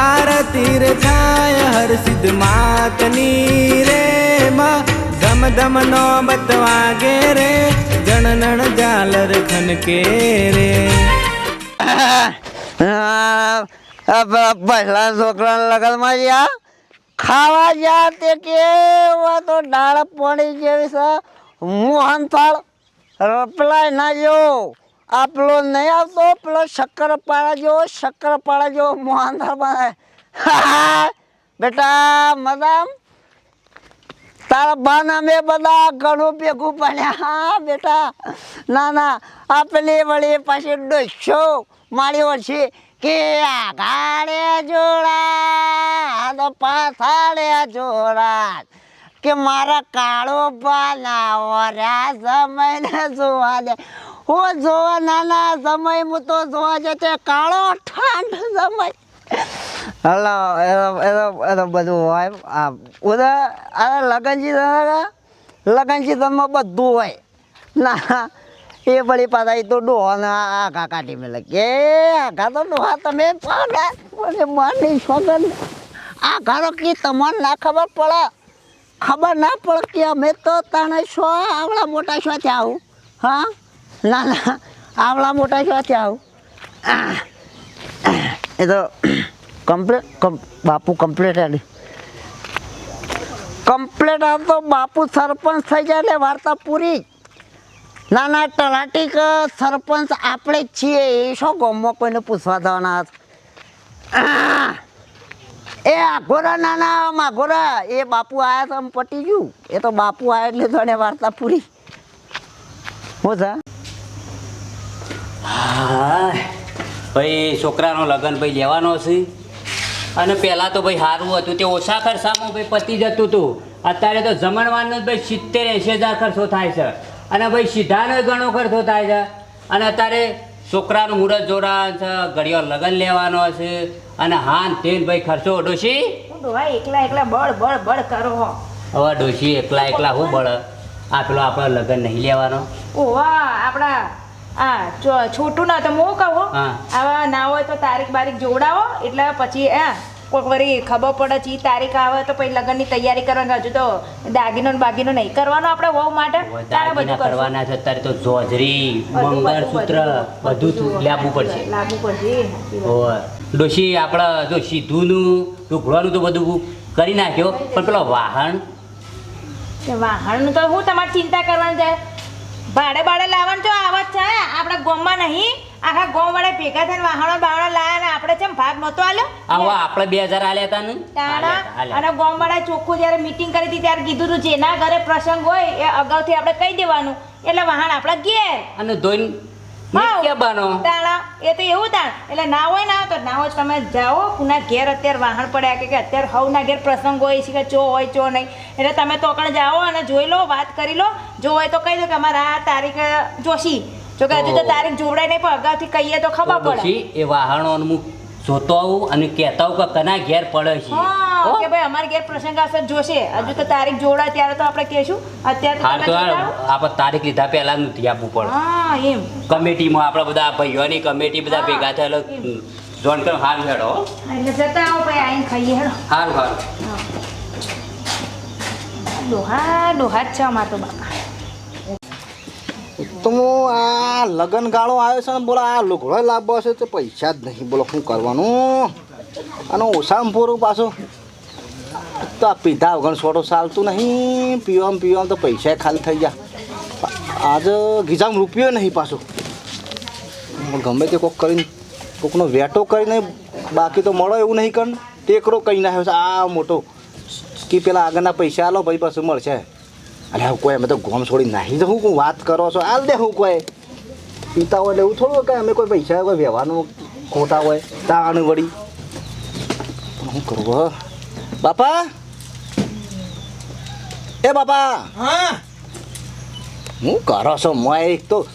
આરતી રે થાય, હર સિદ્ધ માતની રે માં. ધમ ધમ નો બતવાગે રે જણનણ જાલર ખનકે રે. પહેલા છોકરા લગનમાં ગયા ખાવા ગયા તે કેવા તો ડાળ પડી જેવી છે. મોહન થાળ રપલાય ના જો આ પેલો નહીં આવતો, પેલો શક્કરપાળા જેવો શક્કરપાળા જેવો મોહન થાળ બનાવે બેટા મદામ તારા બાના મેં બધા ઘણું ભેગું પડ્યા. હા, બેટા. ના ના. આ પેલી વળી પાછી ડોસો મારી વળશે કે આઘાડે જોડા તો પાછાડે જોડા કે મારા કાળો બનાવર્યા સમયને જોવા દે. હું જોવા નાના સમય, હું તો જોવા જતે કાળો ઠંડ સમય. હલો, એનો એનો એનો બધું હોય આ ઉદા આ લગનજી લગનજી તમે બધું હોય. ના, એ વળી પાછા એ તો ડોહાના આઘા કાઢી મેલે. કે આઘા તો ડોહા તમે મને માની સોગન આ ઘરો કે તમને ના ખબર પડે? ખબર ના પડે કે અમે તો તને શો આવડા મોટા શો થયા આવું હા? ના ના. આવડા મોટા ક્યાંથી આવું? એ તો કમ્પ્લેટ બાપુ કમ્પ્લેટ આડી કમ્પ્લેટ આ તો બાપુ સરપંચ થઈ જાય એટલે વાર્તા પૂરી. ના ના તલાટીક સરપંચ આપણે જ છીએ. એ શું ગામમાં કોઈને પૂછવા હતા? એ આઘોરા ના ના માઘોરા એ બાપુ આયા તો પટી ગયું. એ તો બાપુ આયા એટલે જોડે વાર્તા પૂરી. હું છે હા ભાઈ છોકરાનો લગ્ન ભાઈ લેવાનો છે. અને પહેલાં તો ભાઈ સારું હતું તે ઓછા ખર્ચામાં ભાઈ પતી જતું હતું અત્યારે તો જમણવાનો જ ભાઈ સિત્તેર એંશી હજાર ખર્ચો થાય છે. અને ભાઈ સીધાનો ઘણો ખર્ચો થાય છે. અને અત્યારે છોકરાનું મુહૂર્ત જોડાવાનું છે ઘડીઓ લગ્ન લેવાનો છે. અને હાન તેલ ભાઈ ખર્ચો ડોશી ભાઈ એકલા એકલા બળ બળ બળ કરો હો. હવે ડોશી એકલા એકલા હું બળ? આ પેલો આપણો લગ્ન નહીં લેવાનો. ઓવા આપણા આ છો- છોટું ના તો હું. કહું આવા ના હોય તો તારીખ બારીખ જોવડાવો એટલે પછી એ કોઈક વળી ખબર પડે છે તારીખ આવે તો પછી લગ્નની તૈયારી કરવાની હજુ તો દાગીનો બાગીનો નહીં કરવાનો આપણે વહુ માટે. તારા બધું કરવાના છે અત્યારે તો જોજરી મંગળસૂત્ર બધું. લાવવું પડશે. લાવવું પડશે. ડોશી આપણે જો સીધુંનું ઢોકળવાનું તો બધું કરી નાખ્યો પણ પેલો વાહન? વાહનનું તો હું તમારે ચિંતા કરવાની છે ભાડે ભાડે લાવવાનું જો આવત છે. આપણે ગોમમાં નહીં. આખા ગોમ વાળા ભેગા થઈને વાહણો બાવણો લાયા ને આપણે ચમ ભાગ નહોતો આલ્યો. આવો આપણે બે હજાર આલ્યા હતા ને? તાણા. અને. ગોમ વાળા ચોખ્ખું જ્યારે મીટિંગ કરી હતી ત્યારે કીધું હતું જેના ઘરે પ્રસંગ હોય એ અગાઉથી આપણે કહી દેવાનું. એટલે વાહણ આપણે ઘેર. અને ધોઈને એ તો એવું તાણ. એટલે ના હોય ના તો ના હોય તમે જાઓ પુના ઘેર અત્યારે વાહણ પડ્યા કે અત્યારે હવના ઘેર પ્રસંગ હોય છે કે ચો હોય ચો નહીં. એટલે તમે તો કણ જાઓ અને જોઈ લો વાત કરી લો. જો હોય તો કહી દો કે અમારે આ તારીખ જોશી. જો કે હજુ તો તારીખ જોવડાય નહીં પણ અગાઉથી કહીએ તો ખબર પડે. એ વાહનો હું જોતો આવું અને કહેતા કે કના ઘેર પડે છે. હા. હો? કે ભાઈ અમારે ઘેર પ્રસંગ આવશે જોશે. હજુ તો તારીખ જોવડાય ત્યારે તો આપણે કહેશું. અત્યારે તો હાલ તમે તો જોવડાવો. આપણે તારીખ લીધા પહેલા નથી આપવું પડે. હા એમ. કમિટીમાં આપણા બધા ભાઈઓની કમિટી બધા ભેગા થયેલો જોઈન કરો હાલ હેડો હો. એટલે જતા આવો ભાઈ આઈને ખાઈએ હેડો. હાલ હાલ. ડોહા ડોહા જ છે અમાર તો બાપા તો આ લગન ગાળો આવ્યો છે ને બોલો આ લુગડો લાવવો છે તો પૈસા જ નહીં. બોલો શું કરવાનું? અને ઓછામાં પૂરું પાછું તો આ પીધા વગર છોડો ચાલતું નહીં. પીવામાં પીવામાં તો પૈસા ખાલી થઈ ગયા. આજે ગીજામાં રૂપિયો નહીં પાછો. ગમે તે કોક કરીને, કોકનો વેટો કરીને બાકી તો મળો એવું નહીં કર. ટેકરો કહી નાખ્યો આ મોટો. કે પેલા આગળના પૈસા આલો ભાઈ પાછું મળશે. અરે હું કોઈ, અમે તો ગોમ છોડી નાહી તો હું વાત કરો છો? હાલ દે હું કોઈ. પીતા હોય એટલે એવું થોડું કાંઈ અમે કોઈ પૈસા, કોઈ વ્યવહારનું ખોટા હોય, તાણ વળી. શું કરવું? બાપા? એ બાપા! હા? હું કરો છો? મોય એક તો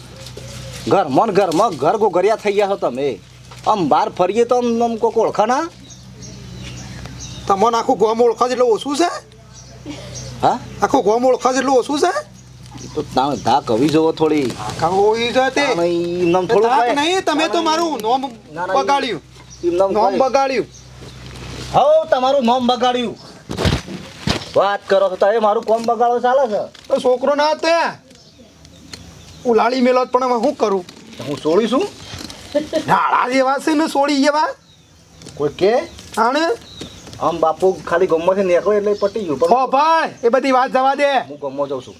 ઘર મન ઘરમાં ઘર ગોગરિયા થઈ ગયા છો તમે. આમ બહાર ફરીએ તો આમ આમ કોક ઓળખાના? તમને આખું ગોમ ઓળખા જેટલું ઓછું છે? હા? આખું ગોમ ઓળખા જેટલું ઓછું છે? તો તમે ધા કવી જોવો થોડી. જાય તે. નહીં ઈ થોડું નહીં તમે તો મારું નોમ બગાડ્યું. નોમ બગાડ્યું. હવ તમારું નામ બગાડ્યું. વાત કરો છો તમે મારું કોમ બગાડો ચાલે છે. તો છોકરો ના તે. ઉલાળી મેલો જ પણ હવે શું કરું? હું છોડીશું નાળા જેવા છે ને સોળી જેવા? કોઈ કે? આને આમ બાપુ ખાલી ગમમાંથી નીકળે એટલે પટી ગયું. હો ભાઈ એ બધી વાત જવા દે. હું ગમો જાઉં છું.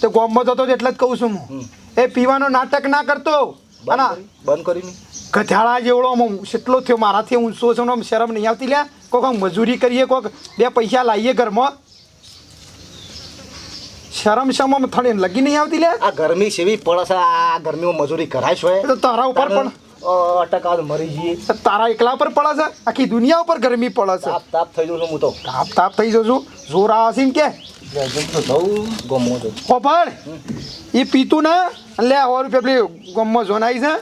તો ગમો જતો તો એટલે જ કહું છું હું. એ પીવાનો નાટક ના કરતો. અને બંધ કરીને ગધાડા જેવડો આમ કેટલો થયો. મારાથી ઊંચો છે આમ શરમ નહીં આવતી લ્યા. આમ મજૂરી કરીએ કોઈક બે પૈસા લાવીએ ઘરમાં. શરમ શમ આમ થડી લગી નહીં આવતી લ્યા. આ ગરમી સેવી પડે છે. આ ગરમીમાં મજૂરી કરાય છે. તો તારા ઉપર પણ. અટકાવ મરી જઈએ તારા એકલા ઉપર પડે છે? આખી દુનિયા ઉપર ગરમી પડે છે. તાપ તાપ થઈ જઉં છું હું તો. તાપ તાપ થઈ જશું જોર આવે છે કે. ખબર એ પીતું ના? લે સો રૂપિયા પેલી ગમમાં આવી છે.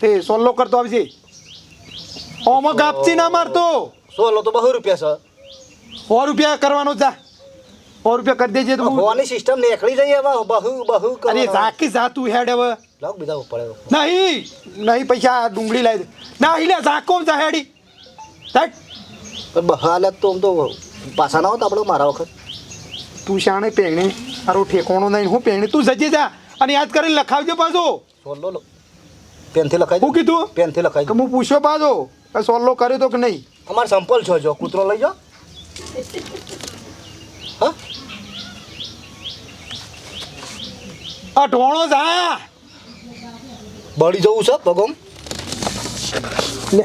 તે સોલ્લો કરતો આવશે ઓમાં ગાપચી ના મારતો. સોલો તો બહુ રૂપિયા સો રૂપિયા કરવાનો જા. સો રૂપિયા કરી દેજે તો હોવાની સિસ્ટમ નીકળી જઈએ હવે બહુ બહુ અરે ઝાકી ઝાતું હેડ હવે. લાવ બીજા ઉપર નહીં નહીં પૈસા ડુંગળી લાવી ના લે ઝાકો જા હેડી. હેડ. બહાલે તો આમ તો પાછા ના હોત આપણે મારા વખત. તું શાણે પેણી? તારું ઠેકોણો નહીં હું પેણી. તું જજે જા અને યાદ કરીને લખાવજો પાછો. સોલો લો પેનથી લખાઈ હું કીધું? પેનથી લખાઈ કે હું પૂછ્યો પાછો કે સોલ્લો કર્યો તો કે નહીં? અમારે સંપલ છો જો કૂતરો લઈ જાઓ. હા? અઢોણો જા. બળી જવું છે પગમ લે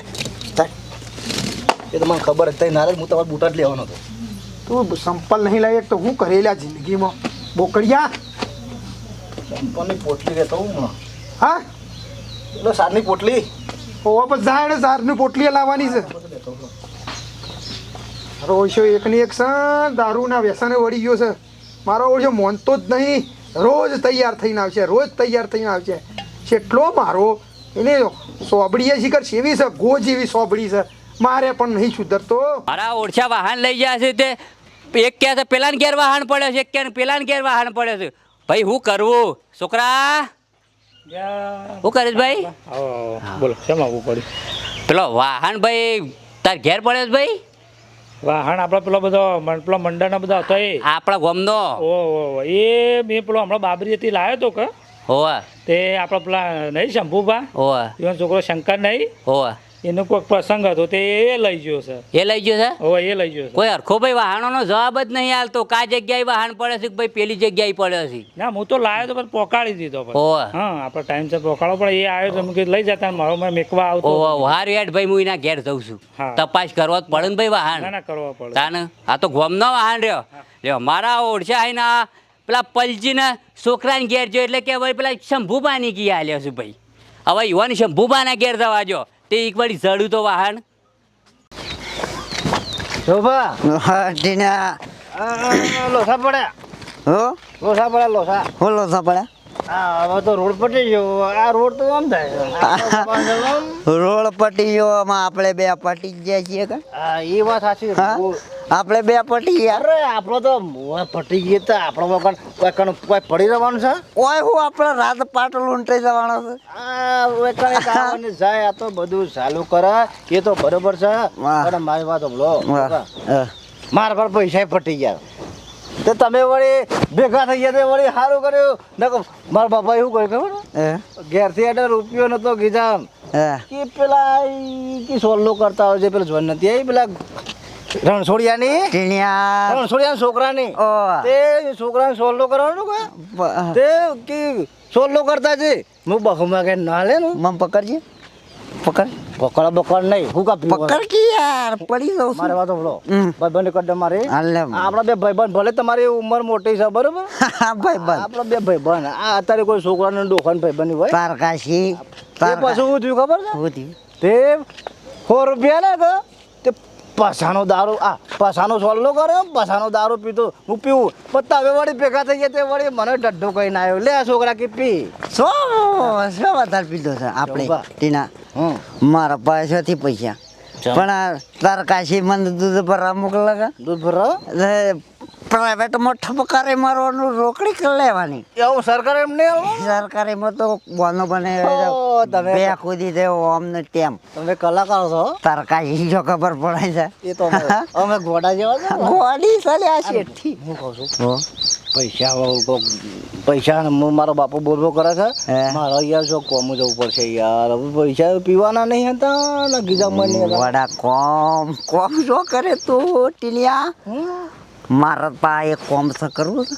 એ તો મને ખબર હતી નારાજ હું તમારા બૂટા જ લેવાનો હતો. તું સંપલ નહીં લાયક તો હું કરેલા જિંદગીમાં? બોકડિયા? સંપલની પોટલી રહેતો હું હા? એટલે સારની પોટલી. ઓવા પછી જાય સારની પોટલી લાવવાની છે. મારો ઓછો એકની એક છે દારૂના વ્યસને વળી ગયો છે. મારો ઓછો મોનતો જ નહીં. રોજ તૈયાર થઈને આવશે રોજ તૈયાર થઈને આવશે. કેટલો મારો એને સોબડીએ શિખર સેવી છે ગો જેવી સોબડી છે. મારે પણ નહીં સુધરતો. મારા ઓળછા વાહન લઈ ગયા છે તે. એક કહે છે પેલાને ઘેર વાહન પડ્યો છે. એક કહે પેલાને ઘેર વાહન પડ્યો છે. ભાઈ હું કરવું? છોકરા? શું કરે છે ભાઈ? બોલો શેમ આવવું પડ્યું? પેલો વાહન ભાઈ તાર ઘેર પડ્યો છે ભાઈ? વાહન આપણો પેલો બધો પેલો મંડળનો બધો હતો એ. આપણા ગોમનો? ઓ. એ મેં પેલો હમણાં બાબરી હતી લાવ્યો તો કે. હોવા. તે આપણા પેલા નહીં શંભુભા? હોવા. એનો છોકરો શંકર નહીં. હોવા. એનો કોઈક પ્રસંગ હતો તે એ લઈ ગયો છે. એ લઈ ગયો છે? હવે એ લઈ ગયો છે. કોઈ હરખો ભાઈ વાહનોનો જવાબ જ નહીં હાલતો. કા જગ્યાએ વાહન પડે છે કે ભાઈ પેલી જગ્યાએ પડે છે? ના હું તો લાવ્યો તો પણ પોકાળી દીધો. હા આપણે ટાઈમ છે પોકાળો પણ એ આવ્યો તો મેં લઈ જતા મારો મેં મેકવા આવતો હાર હેડ ભાઈ હું એના ઘેર જઉં છું. તપાસ કરવા જ પડે ને ભાઈ વાહન. ના કરવા પડે. તાને? આ તો ગોમનો વાહન રહ્યો. લ્યો મારા ઓળશા આઈને પેલા છોકરા છોકરાને ઘેર જો એટલે કે ભાઈ પેલા શંભુબાની કી આલ્યો છું ભાઈ. હવે યુવાન શંભુબાના ઘેર જવા જો. તે એક વાળી જડું તો વાહન. શોભા? હા લોસા પડ્યા. હો? લોસા પડ્યા લોસા બોલો લોસા હા હવે તો રોડ પટી ગયો. આ રોડ તો આમ થાય રોડ પટી ગયો આમાં આપણે બે પટી ગયા છીએ કે? હા એ વાત સાચી આપણે બે પટી ગયા? અરે આપણો તો પટી ગયા તો આપણો વગર કોઈ કણ કોઈ પડી રહેવાનું છે? ઓય હું આપણે રાત પાટો લૂંટાઈ જવાનો છે. આ કણે કામને જાય આ તો બધું ચાલુ કરે. એ તો બરોબર છે. પણ મારી વાત સાંભળો. મારા પર પૈસા પટી ગયા. તો તમે વળી ભેગા થઈ ગયા તે વળી સારું કર્યું. નકર મારા બાપા એવું કર્યું ખબર? ઘેરથી એટલે રૂપિયો નતો કીધા. હે. કે પેલા કે સોલ્લો કરતા હોય છે પેલા જોન નથી. આવી પેલા રણછોડિયાની? ટીણિયા. રણછોડિયાના છોકરાની. ઓ. તે છોકરાને સોલ્લો કરવાનું કે? તે કે સોલ્લો કરતા છે. હું બહુમાં કે ના લે ને. મમ પકડજે. પકડ. પકડ બકડ નહીં. હું કા પકડ કે યાર પડી જાઉં મારે વાતો બોલો. ભાઈબંધ કડે મારે. આપણા બે ભાઈબંધ ભલે તમારી ઉંમર મોટી છે બરોબર? ભાઈ બન આપણા બે ભાઈબંધ. આ અત્યારે કોઈ છોકરાને ડોખાને ભાઈબંધ હોય? તાર કાશી તે પછી શું થયું ખબર છે? તે સો રૂપિયા ને તે પસાનો દારૂ આ પસાનો સોલ્લો કરે પસાનો દારૂ પીતો હું પીવું. પત્તા હવે વળી ભેગા થઈ ગયા તે વળી મને ડઢો કહીને આવ્યો. લે છોકરા કે પી. સો સો વધારે પીધો છે આપણે. ટીના? મારા પાસેથી પૈસા. પણ આ તાર કાશી મને દૂધ ભરવા મોકલા દૂધ દૂધ ભરો પ્રાઇવેટમાં ઠપકારે મારવાનું રોકડી કરી લેવાની. એવું સરકાર એમ નહીં સરકારે માં તો બોનો બને તમે- બે કૂદી દેવો અમને તેમ. તમે કલાકાર છો? તરકાશી જો ખબર પડે છે. એ તો અમે- ઘોડા જેવા છે? ઘોડી ચાલ્યા શેઠી. હું કહું છું. પૈસા પૈસા મારો બાપુ બોલવો કરે છે? મારે યાર શું કોમ જવું પડશે યાર? હવે પૈસા પીવાના નહીં હતા ને ગીધા મને વડા કોમ. કોમ શું કરે તું ટીલિયા? મારા પા એક કોમ છે કરવું છે?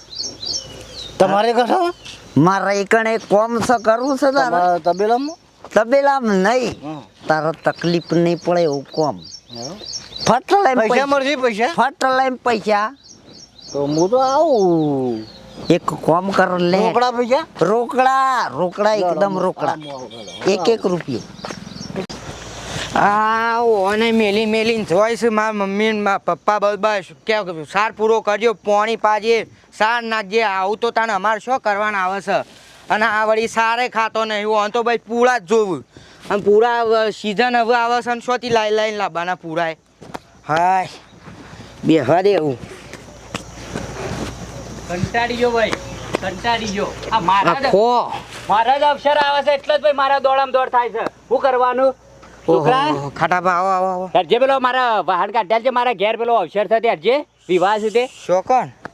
તમારે કશો મારા એકણે કોમ છે કરવું છે તારા? તબેલામાં? તબેલામાં નહીં. હમ. તકલીફ નહીં પડે એવું કોમ. ફટલાઈ પૈસા મળશે પૈસા? ફટ પૈસા. તો હું તો આવું. એક કોમ કર લે. રોકડા પૈસા? રોકડા રોકડા એકદમ રોકડા. એક એક રૂપિયો. આ ઓને મેલી મેલીને જોઈશ મારા મમ્મી ને મારા પપ્પા બસ. કે સાર પૂરો કરજો પોણી પાજે સાર નાખજે આવું તો તને અમારે શું કરવાના આવે છે? અને આ વળી સારે ખાતો નહીં હોય તો ભાઈ પૂળા જ જોવું. અને પૂરા સિઝન હવે આવે છે ને શોથી લાઈ લાઈને લાવવાના પૂરાય. હાય બે હદે એવું કંટાળી ગયો ભાઈ કંટાળી ગયો આ મારા મહારાજ મારા જ અક્ષર આવે છે એટલે જ ભાઈ મારા દોડામ દોડ થાય છે. શું કરવાનું? છોકરા ખાટાભા આવો આવો આવો. હેરજે પેલો મારા વાહન કાઢ્યા છે મારા ઘેર પેલો અવસર થતી હેરજે વિવાહ છે તે. શું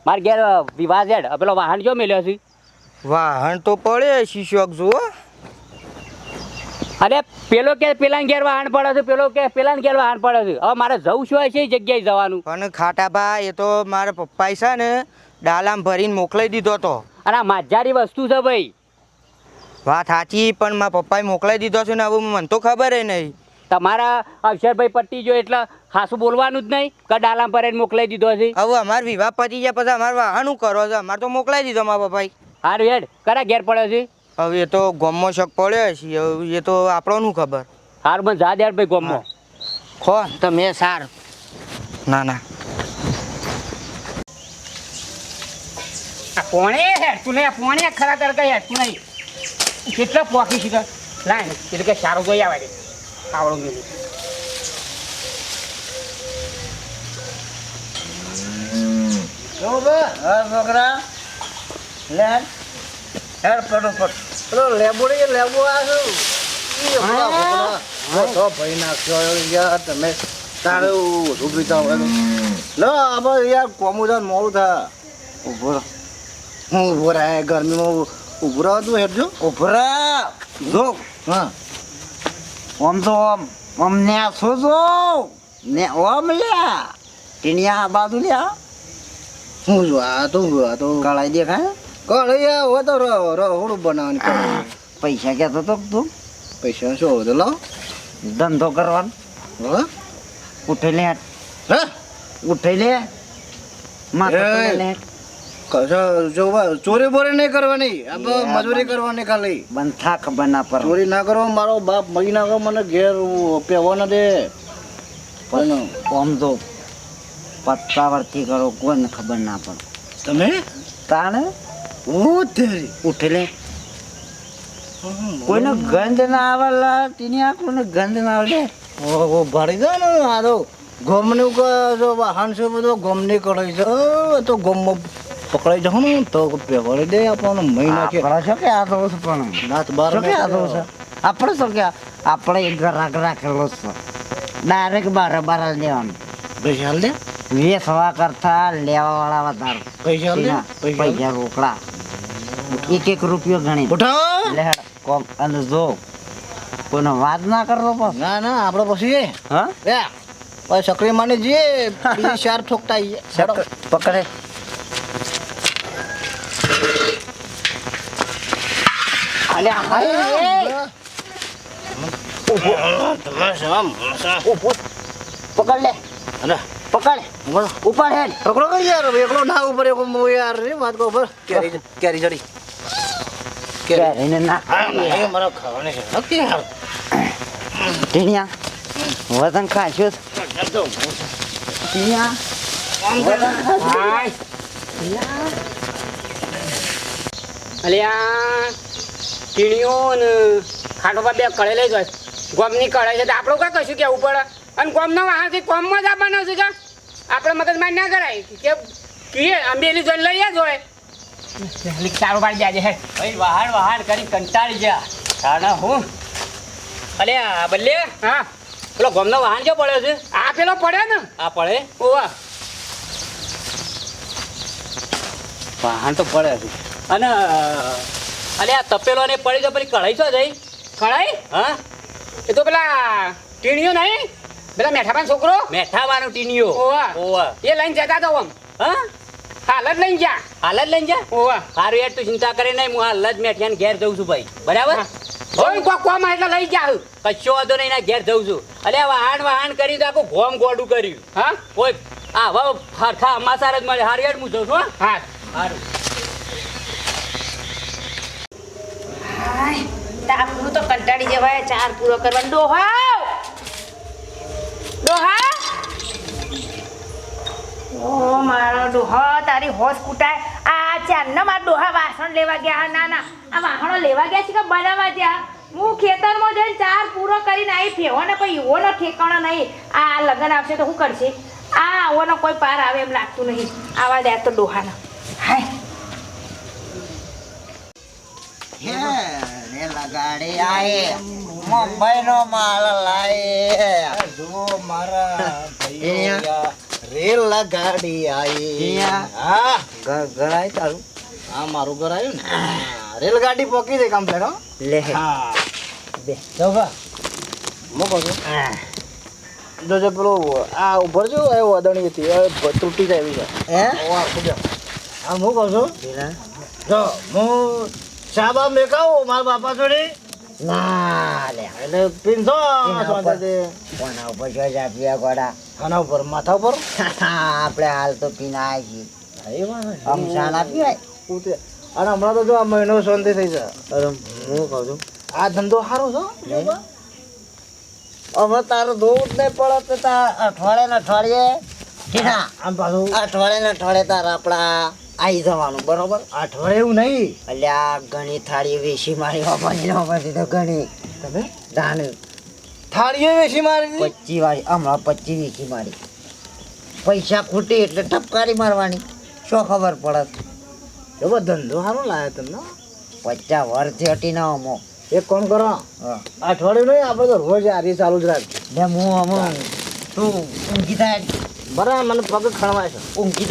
મારા ઘેર વિવાહ છે પેલો વાહન જો મેલ્યો છે. વાહન તો પડે શીશોક જુઓ. અરે પેલો કે પેલા ઘેર વાહન પડે છે પેલો કે પેલા ઘેર વાહન પડે છે. હવે મારે જવું શું છે એ જગ્યાએ જવાનું? પણ ખાટાભા એ તો મારા પપ્પાએ છે ને ડાલામાં ભરીને મોકલાઈ દીધો તો. અને આ માજારી વસ્તુ છે ભાઈ. વાત સાચી પણ મારા પપ્પાએ મોકલાઈ દીધો છે ને હવે મને તો ખબર નહીં. તમારા અક્ષરભાઈ પટ્ટી જો એટલે હાસું બોલવાનું જ નહીં કે ડાલામ પર મોકલાઈ દીધો છે. હવે અમારે વિવાહ પતી ગયા પછી અમારે વાહનું કરો છો અમારે તો મોકલાઈ દીધો મારા ભાઈ હારું હેડ કરા ઘેર પડ્યો છે? હવે એ તો ગોમો શક પડ્યો છે હવે એ તો આપણો ખબર. હારું મને જા દેડ ભાઈ ગોમો ખો તમે સાર. ના ના. પોણે હેડતું નહીં પોણે ખરા કરતા હેડતું નહીં. કેટલો પોકી છે લાય એટલે કે સારું જોઈ આવે આવડું મેલું છોકરા. લે. હેડ પડો પડ પેલો લેબોડી લેબો આવ્યો ભાઈ નાખ્યો યાર તમે તારે વધુ પીતા હોય લો આપણે યાર કોમું થાય મોડું થાય. રહો. હું ઊભો રહે. ગરમીમાં ઊભો રહો તું હેઠજો ઉભરા જો. હા. ઓમ તો ઓમ ઓમ ને શું જો ને ઓમ લ્યા ટીનિયા આ બાજુ લ્યા હું. જો આ તો હું આ તો કળાઈ દેખાય યાર હોય તો રહો રહો હોડું બનાવવાની. પૈસા કહેતો તો તું? પૈસા શું હોય તો લાવ ધંધો કરવાનો. હા? ઉઠી લે હા? ઉઠી લે માથે લે ચોરી બોરી નહીં કરવાની. મજૂરી કરવાની ખાલી. થા ખબર ના પર. ચોરી ના કરો મારો બાપ મરી નાખો મને ઘેર પેવો ના દે. પણ ઓમ તો પત્તાવરથી કરો કોઈને ખબર ના પડે. તમે? તાણે? હું તેરી ઉઠી લે કોઈને ગંધ ના આવે લા ટીનિયા કોઈને ગંધ ના આવે. ઓહો ભરી દો ને આ તો. ગમનું જો વાહન છે બધો ગમની કઢાઈ છે. તો ગમમાં પકડાઈ જાવ ને તો ભરી દે આપણને મહિના કે આપણે કે આ તો છે પણ? નાથ બાર કે આ તો છે? આપણે શું કે? આપણે એક ગ્રાહક રાખેલો છે. ડાયરેક્ટ બાર બાર લેવાનું. પૈસા હાલ દે? વેચવા કરતા લેવા વાળા વધારે. પૈસા હાલ દે? પૈસા રોકડા. એક એક રૂપિયો ગણી ઉઠાવ! લે કોમ અને જો કોઈનો વાત ના કરતો પણ ના ના આપણે પછી હા? પછી સક્રિય માની જઈએ ચાર ઠોકતા પકડે અલ્યા હાય તમે શમ, શમ. પકડ લે. અરે, પકડ. ઉપર હેડ. પકડો કઈ યાર એકલો ના ઉપર એક મો યાર રે વાત કો ઉપર. કેરી કેરી જડી કેરી. એને ના હા નહીં મારો ખાવાની છે. નક્કી યાર ટીણિયા વતન ખાશો ટીણિયા. અલ્યા. ટીણીઓ ને ખાટોપા બે કળે લઈ જાય ગોમની કળે છે તો આપણું કાંઈ કશું કહેવું પડે? અને ગોમનો વાહનથી ગોમમાં જ આપવાનો છે કે? આપણે મગજમાં ના કરાય. કે કીએ અંબેલી જોઈને લઈ જ હોય. સારું પાડી જાજે હે. ભાઈ વહાણ વહાણ કરી કંટાળી જા તાણા હું? અલે આ બલ્લે? હા. પેલો ગોમનો વાહન જો પડ્યો છે? આ પેલો પડે ને. આ પડે? ઓવા વાહન તો પડે છે. અને અલે આ તપેલો ને પડી તો પેલી કઢાઈ છો જઈ કઢાઈ? હા. એ તો પેલા ટીણીઓ નહીં? પેલા મેઠાભાઈ છોકરો? મેઠાવાનું ટીણીઓ. ઓવા. ઓવા. એ લઈને જતા તો આમ હા? હાલ જ લઈને જા હાલ જ લઈને જા ઓવા. સારું યાર તું ચિંતા કરે નહીં હું હાલ જ મેઠિયાને ઘેર જઉં છું ભાઈ. બરાબર? જોઈ કોક કોમ એટલે લઈ જા કશો વાંધો નહીં એના ઘેર જઉં છું. અલે વાહન વાહણ કરી તો આખું ગોમ ગોડું કર્યું. હા? કોઈ આ હવે ફરખા અમાસાર જ મળે. હારું યાર હું જઉં છું હા. હારું. હાય પૂરું તો કંટાળી જવાય, ચાર પૂરો કરવાનો. ડોહા ડોહા! ઓ મારો ડોહા, તારી હોશ કૂટાય. આ ચારના મારા ડોહા વાસણ લેવા ગયા હા. ના ના. આ વાહણો લેવા ગયા છે કે બનાવવા ગયા? હું ખેતરમાં જઈને ચાર પૂરો કરીને આવી ફેવો ને કોઈ એવો ઠેકાણો નહીં. આ લગ્ન આવશે તો શું કરશે? આ આવો કોઈ પાર આવે એમ લાગતું નહીં. આવા દે તો ડોહાના. હાય. રે લગાડી આયે. મુંબઈ નો માલ લાયે. જો મારા અહીંયા. રેલ ગાડી આયે. હા. ઘર તારું? આ મારું ઘર આવ્યું ને. રેલગાડી પોકી દે કમ્પ્લેટ હો. લે. હા. બે. જો ભા. મૂકો છો. જોજો પેલું આ ઉભર જો એ વદણી હતી. એ તૂટી જાય એવી છે. હે? ખુજો આ હું કહું છું. જો હું શાબા મેકાવું મારા બાપા જોડે? ના લે એટલે પીનસો એના ઉપર. શાંતિથી. કોના ઉપર જો જાપિયા ગોડા. આના ઉપર માથા ઉપર? આપણે હાલ તો પીના આવી એ વાત છે. આમ શાના પીવાય? અને હમણાં તો જો આ મહિનો શાંતિ થઈ છે. અરે હું કહું છું. આ ધંધો સારો છો હવે તારું દૂધ નહીં પડે તો તાર અઠવાડિયે. ને અઠવાડિયે આમ પાછું અઠવાડિયે ને અઠવાડિયે તાર આપણા આવી જવાનું બરોબર? અઠવાડિયે એવું નહીં. એટલે આ ઘણી થાળી વેસી મારી વાપરી ન તો ઘણી તમે? દાણ થાળીઓ વેસી મારી? પચી વાળી હમણાં પચી વેસી મારી. પૈસા ખૂટી એટલે ટપકારી મારવાની. શું ખબર પડત એવો ધંધો સારો લાવ્યો તમને? પચાસ વર્ષથી હટી ના અમો એક કોણ કરો. અઠવાડિયું નહીં આપણે તો રોજ આરી ચાલુ જ રાખજો લે હું અમો તું ઊંઘી થાય? બરાબર મને પગ ખણવાય છે. ઊંઘી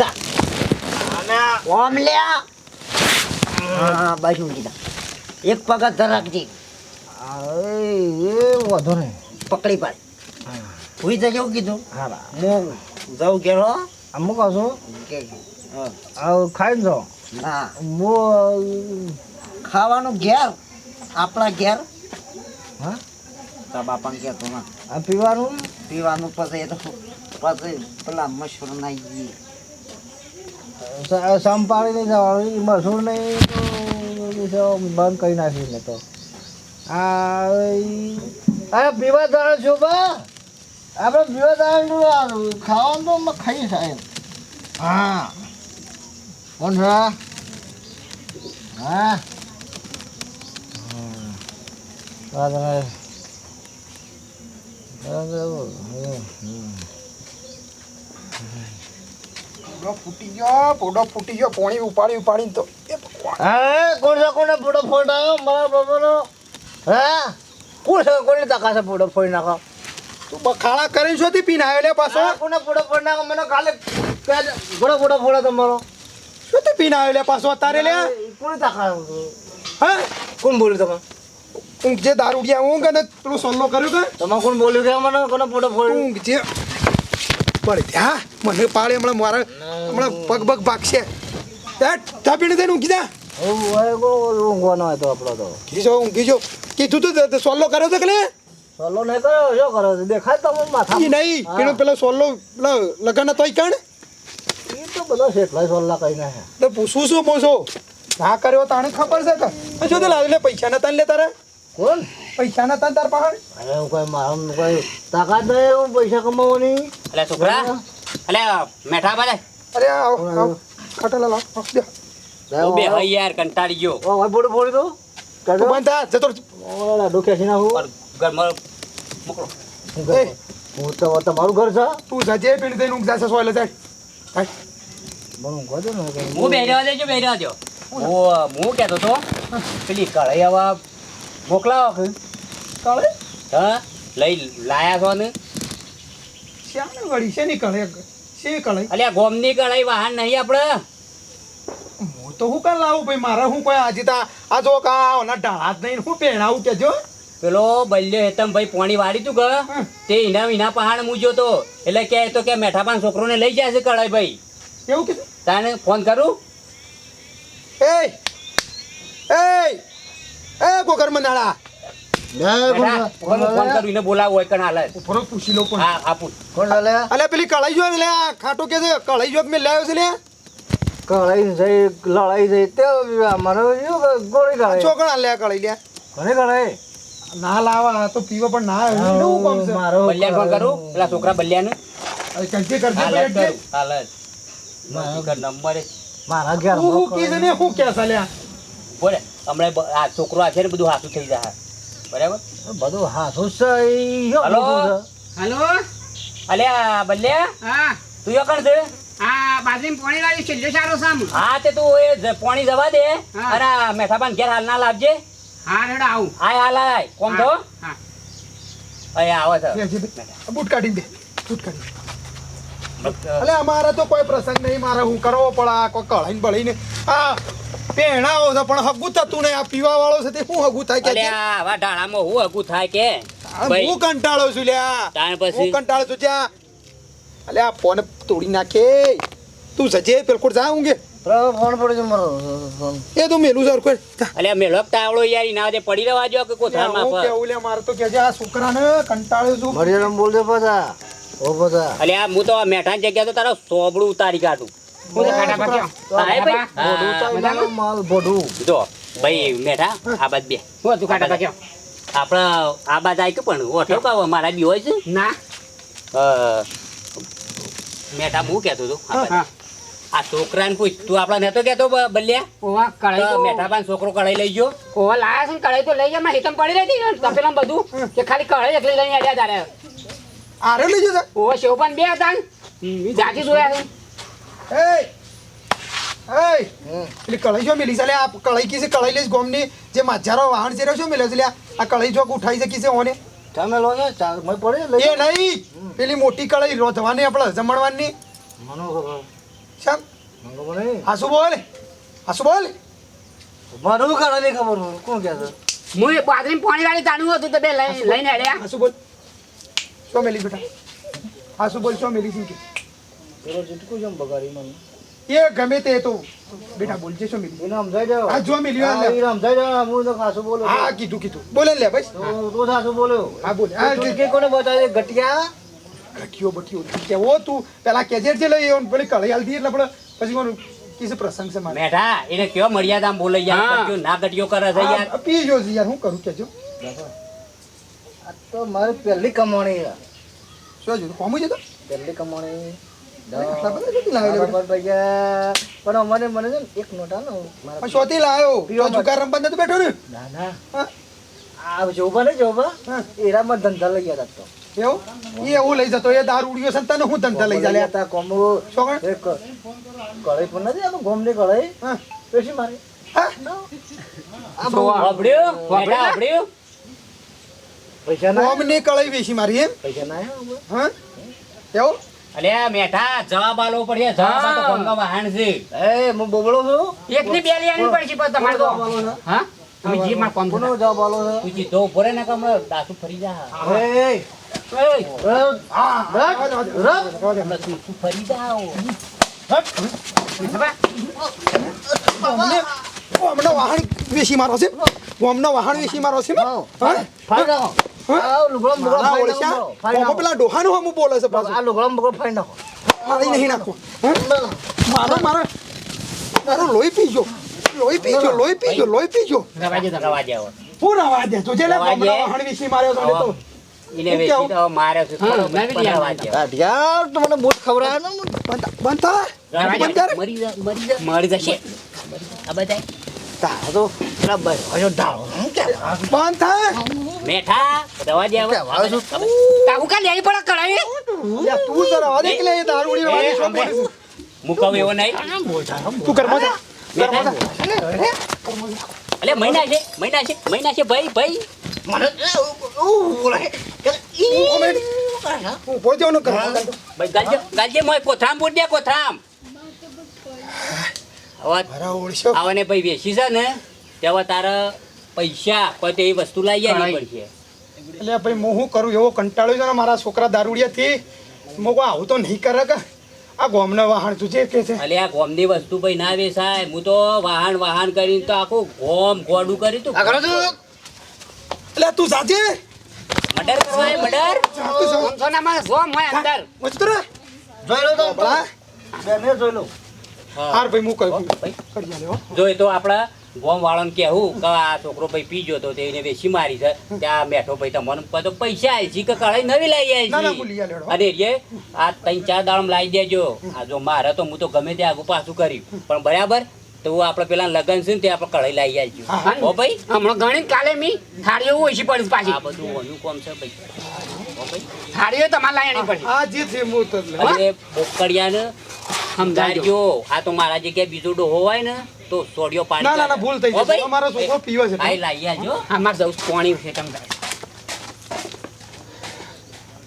ઓમ લ્યા હા બસ ઊંઘી એક પગ જ રાખજી. આ એ એ વધુ પકડી પાડ. હુઈ તો જેવું કીધું. હા હું જાઉં કેળો અમુક કહું છું? કે આ ખાઈને જાઓ. હા. હું ખાવાનું ઘેર આપણા ઘેર. હા? તારા બાપાને કહેતો ના પીવાનું? પીવાનું પછી એ તો પછી પેલા મશરૂમ નાઈ સ- સંપાડી નહીં જવાનું. મસૂર નહીં તો બંધ કરી નાખ્યું ને તો. આ અરે પીવા દાણ છો બા? આપણે પીવા દાણ ખાવાનું તો ખાઈ સાહેબ હા. કોણ છો? હા. તમે. પોડો ફૂટી ગયો પોડો ફૂટી ગયો પોણી ઉપાડી ઉપાડીને તો. હા કોણ છે કોને ફોટો ફોટાયો? મારા બાબાનો? હા? કોણ છે કોને તાકા છે ફોટો ફોડી નાખો? તું બખાડા કરીને શોધી પીને આવ્યો લે પાછો. કોને ફોટો ફોડી નાખો? મને કાલે ફોટો ફોટો ફોડો તમારો. શોધી પીને આવ્યો લે પાછો અત્યારે લે? કોને તાકા હા? કોણ બોલ્યું તમે? ઊંઘ જે દારૂડિયા ઊંઘ અને પેલું સોલ્લો કર્યું કે? તમે કોણ બોલ્યું કે મને કોને ફોટો ફોડ્યો ઊંઘ જે બળી ત્યાં મને પાડે હમણાં મારા હમણાં પગ પગ ભાગશે ચા પીને થઈને ઊંઘી જા. ઊંઘવાનો હતો આપણો તો. કીજો જો ઊંઘી જો કીધું તું સોલો તે સોલ્લો કર્યો તો કે લે સોલો નહીં કર્યો શું કરો દેખાય તો માથા નહીં. પેલો પેલો સોલ્લો પેલો લગન તોય કણ? એ તો બધો શેઠલાઈ સોલ્લા કઈ નાખે તો પૂછું શું પૂછો? ના કર્યો તાણે ખબર છે કે? આ શું તે લાવ્યું લે પૈસા નતા લે તારે? કોણ પૈસા નતા તાર પાસે અરે હું કોઈ મારો કોઈ તાકાત નહીં હું પૈસા કમાવાની. અલે છોકરા અલે મેઠા બાલે. અરે આવ આવ. ખાટલા લાવ આવ, દે બે હઈ યાર કંટાળી ગયો. ઓ ભાઈ ફોડી દો તું બંધ થા જતો. ઓલા ડોકે છે હું પર ઘરમાં મોકલો હું ઘર- તો તમારું ઘર છે. તું જજે પેલી થઈને ઊંઘ જાશે સોયલે જાય. હાય. મને ઊંઘવા દો ને. હું બે રહેવા દેજો. બે રહેવા દો હું હું કહેતો તો પેલી કઢાઈ હવે મોકલાવો કે કળે? હા? લઈ લાયા છો ને? શ્યાને વળી છે ની કળે? છે કળે? અલ્યા ગોમની કઢાઈ વાહન નહીં આપણે હું તો હું કાં લાવું ભાઈ? મારે હું કોઈ આજે તા આ જો કા ઓના ઢાળા જ નહીં હું પહેણાવું કેજો પેલો બલ્યો હેતમ ભાઈ પોણી વાળી તું કે? તે ઈના ઈના પહાડ મૂજ્યો તો. એટલે કે તો કે મેઠાપાન છોકરોને લઈ જાય છે કઢાઈ ભાઈ. એવું કીધું? તાને ફોન કરું? એ! એ! એ ગોકર મંડાળા લે, કોણ મેઠા, કોણ ફોન ફોન લે? કરું એને બોલાવો હોય કણ હાલત ઉભરો પૂછી લો હા આપું કોણ લે? પેલી કળાઈ જો લે આ ખાટો કે છે કળાઈ જો મેં લાવ્યો છે લે? કળાઈ જઈ લડાઈ જઈ તે મને ગોળી કળાઈ ચોકણા લે કળાઈ લે. ઘણી કળાઈ ના લાવા તો પીવો પણ ના એવું કામ છે? મારો બલ્યાને ફોન કરું? પેલા છોકરા બલ્યાને. અરે કરજે કરજે હાલત ભાઈ કરું એટલે. નંબર મારા ઘેર હું હું ને હું કે છે લે બોલે. હમણાં આ છોકરો આ છે ને બધું હાથું થઈ જાય બરાબર? બધું હાથું છે હલો? હલો? અલ્યા બલ્યા હા. તું યો છે? આ બાજરી પોણી વાળી છેલ્લો સારો સામ. હા તે તું એ જ- જવા દે. હા. અને આ મેઠાપાન ઘેર હાલ ના લાવજે. હા રેડા આવું. આય હાલ આય કોમ તો હા. અહીંયા આવે છે. લે, જે બે. આ બૂટ કાઢી દે. બૂટ કાઢી અલે અમારે તો કોઈ પ્રસંગ નહીં મારે હું કરવો પડે આ કોઈ કળાઈને બળીને. આ પહેણાવો છે પણ હગું થતું નહીં. આ પીવા વાળો છે તે શું હગું થાય કે અલ્યા આવા ઢાળામાં હું હગું થાય કે? આ હું કંટાળો છું લ્યા. તાણ પછી? હું કંટાળો છું ત્યાં અલે આ ફોન તોડી નાખે. તું સજે પેલકોટ જા ઊંઘે. બરાબર ફોન પડ્યો છે મારો એ તો મેલું સર કોઈ અલ્યા મેળક તાવળો યાર ઈ ના દે પડી રહેવા જો કે કોઠા હું પર? કેવું લે મારે તો કેજે આ છોકરાને કંટાળ્યો છું. મરિયામ બોલ દે પાછા. ઓ પાછા. અલ્યા હું તો મેઠાની જગ્યા તો તારો સોબડું ઉતારી કાઢું. મેઠા આ બાદ આવી પણ ઓઠો કાવ મારા બી હોય છે. ના. મેઠા હું કહેતો હતો આ છોકરાને પૂછ તું આપડા નતો કેતો બલ્યા? ઓવા છોકરો કઢાઈ લઈ ગયો. ઓવા લાયા છે ને કઢાઈ તો લઈ ગયા મારી હિતમ પડી રહી હતી ને બધું કે ખાલી કઢાઈ એકલી લઈને આવ્યા તારે. આરે લઈ જશે ઓવા શેવ પણ બે હતા ને. જોયા છે. એ એ પેલી કળાઈ જો મેલી ચાલે આ કળાઈ કીસે કળાઈ લઈશ ગોમની. જે માજારો વાહન છે રહ્યો મેલે છે લ્યા આ કળાઈ જો ઉઠાઈ છે કીસે ઓને? તમે લો ને મેં પડે લઈ એ નહીં! પેલી મોટી કળાઈ રોધવાની આપણે જમણવાની મને શામ હાસુ બોલ. હાસુ બોલ. મારું નહીં ખબર કોણ કહે છે? હું એ બાજરી પાણી વાળી તાણું હતું તો બે લઈને આવ્યા હાસુ બોલ. શું મેલી બેટા? હાસુ બોલ શું મેલી શું કે? પેલો ચીટકું જેમ બગાડી મને એ ગમે તે તો. બેટા બોલજે શું મેલી? એને સમજાઈ જાવ આ જો મેલી હા, એને સમજાઈ જાવ હું તો ખાસું બોલો હા કીધું કીધું. બોલે લે ભાઈ તો તો ખાસું બોલ્યો હા બોલ. આ કે કોને બતાવી? ગટિયા ઘટીઓ બટીઓ કેવો તું પેલા કેજેટ જે લઈ આવ્યો પેલી કળાઈ હાલતી એટલે આપણે પછી કોનું કિસ પ્રસંગ છે મારે. બેટા એને કયો મર્યાદા બોલે યાર હા. ના ગટિયો કરે છે યાર? પી જો યાર હું કરું કેજો. આ તો મારી પહેલી કમાણી છે. શું જોયું કોમું છે તો? પહેલી કમાણી. આટલા બધા ક્યાંથી લાવ્યો લે બરાબર પૈસા પણ અમારે મને છે ને એક નોટ આલો મારા લાવ્યો જુગાર રમવા નથી બેઠો ને ના. ના આ જોબા ને જોબા એરામાં ધંધા લઈ ગયા તો. એવું? એ એવું લઈ જતો. એ દારૂ ઉડ્યો છે ને તને હું ધંધા લઈ ચાલ્યા તા કોમો. કળાઈ પણ નથી આનું ગોમની કળાઈ. હા. પેશી મારી. આ પૈસા ના કળાઈ વેચી મારી એમ? પૈસા ના એવું? અલ્યા મેઠા જવાબ આલો પડશે. જવાબ તો ગંગા વાહન છે. એ હું બોબળો છું. એક ની બે લેવાની પડશે પણ તમારે તો. હા? તમે જે માર કોમ કોનો જવાબ આલો છે. તું જી દો રહે ને કે દાસુ ફરી જા. એ ફરી વાહન વેસી મારો છે. વાહન વેસી મારો છે. પેલા ડોહાનું હમું બોલે છે પાછું? આ લુગડો બગડો ફાઈ નાખો. મારી નહીં નાખો. મારો મારો. મારો લોહી પીજો. લોહી પીજો લોહી પીજો લોહી પીજો. રવા દે રવા દે હવે. હું રવા દે જોજે લે રવા દે. ગમડા વાહન વેચી માર્યો છે તો એને હું હા, મને ને કર તારો તો પેલા ભાઈ ઢાળો હું કે બંધ થાય મેઠા દવા દે હવે. વાળો છું. તાકુ કા લેઈ પડે કરાય યા તું તો રવા દે કે લે દારૂડી રવા દે એ, શું અમે- બોલે છે? હું કહું એવો નહીં તું કર જા ઘરમાં જા એટલે મહિના છે મહિના છે મહિના છે ભાઈ ભાઈ ઊભો થયો ને ઘરમાં જા. ભાઈ ગાલજે ગાલજે મોય કોથરામ બોલ દે કોથરામ આવને ભાઈ બેસી છે ને. તેવા તારા પૈસા કોઈ તે વસ્તુ લઈ આવી પડશે. એટલે ભાઈ હું શું કરું? એવો કંટાળ્યો છે ને મારા છોકરા દારૂડિયાથી. મો કો આવું તો નહીં કરે કે. આ ગોમના વાહન તું જે કે છે. અલે આ ગોમની વસ્તુ ભાઈ ના વેચાય હું તો વાહન વાહન કરીને તો આખું ગોમ ગોડું કરી તું. એટલે તું. સાચે મર્ડર કરવા આવ્યો, મર્ડર? સોનામાં ગોમ હોય અંદર. મસ્ત રે. જોઈ લો તો. બેને જોઈ લો. હાર ભાઈ હું કહું કરી જો એ તો આપણા ગોમ વાળાને કહેવું કે આ છોકરો ભાઈ પીજો તો તેને વેસી મારી છે. ત્યાં મેઠો ભાઈ તમને તો પૈસા આવી છે કે કળાઈ નવી ના, આવી. છે. અને એ આ ત્રણ ચાર દાડમ લાવી દેજો. આ જો મારે તો હું તો ગમે તે આગુ પાછું કર્યું. પણ બરાબર તો આપણે પેલા લગન છે ને તે આપણે કઢાઈ લાવી આવજો છું હો ભાઈ. હમણાં ગણી કાલે મી થાળીઓ ઓછી પડી પાછી. આ બધું ઓનું કોમ છે ભાઈ. ભાઈ. તમારે પડી. આ જે છે હું તો જ લઉં. અરે બોકડિયાને સમજાજો સમજાજો આ તો મારા જગ્યાએ બીજો ડોહો હોય ને તો સોડિયો પાણી ના, ના, ના, ભૂલ થઈ હો અમારો છોકરો પીવે છે. ભાઈ લાવી આવજો અમારે જવું પાણી છે તમને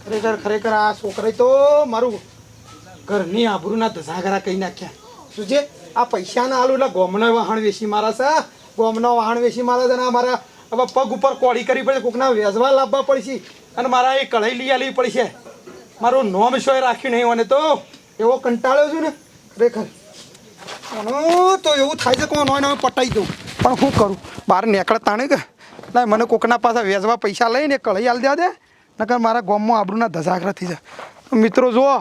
ખરેખર ખરેખર આ છોકરાએ તો મારું ઘરની આબરૂના ધસાગરા કહી નાખ્યા. શું છે? આ પૈસાના આલુ એટલે ગોમનો વાહણ વેચી મારા છે. ગોમનો વાહણ વેચી મારા છે ને આ મારા હવે પગ ઉપર કોળી કરી પડે કોકના વેજવા લાવવા પડશે. અને મારા એ કઢાઈ લઈ આલવી પડશે. મારું નોમ શોય રાખ્યું નહીં મને તો એવો કંટાળ્યો છું ને. ખરેખર. તો એવું થાય છે કે હું નોય પટાઈ દઉં. પણ શું કરું? બહાર નીકળતા તાણે કે? ના મને કોકના પાસે વેચવા પૈસા લઈને કઢાઈ આલ દેવા દે. નકર મારા ગોમમાં આબરૂના ધસાકરા થઈ જાય. મિત્રો જુઓ,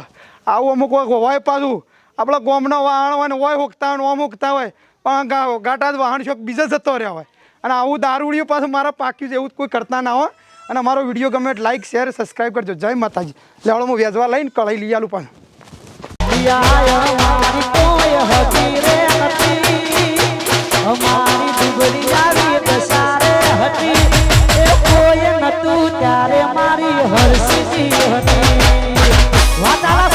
આવું અમુક હોય પાછું. આપણા ગોમના વાહણ હોય ને હોય હોકતા હોય ઓમ હોકતા હોય. પણ ગાટા જ વાહણ શોખ બીજા જતો રહ્યા હોય. અને આવું દારૂડિયું પાછું મારા પાક્યું છે, એવું કોઈ કરતા ના હોય. અને અમારો વીડિયો ગમે લાઈક શેર સબસ્ક્રાઈબ કરજો. જય માતાજી. લેવડો હું વેજવા લઈને કળાઈ લઈ આલું પણ ત્યારે મારી હરસી હતી વાતાવરણ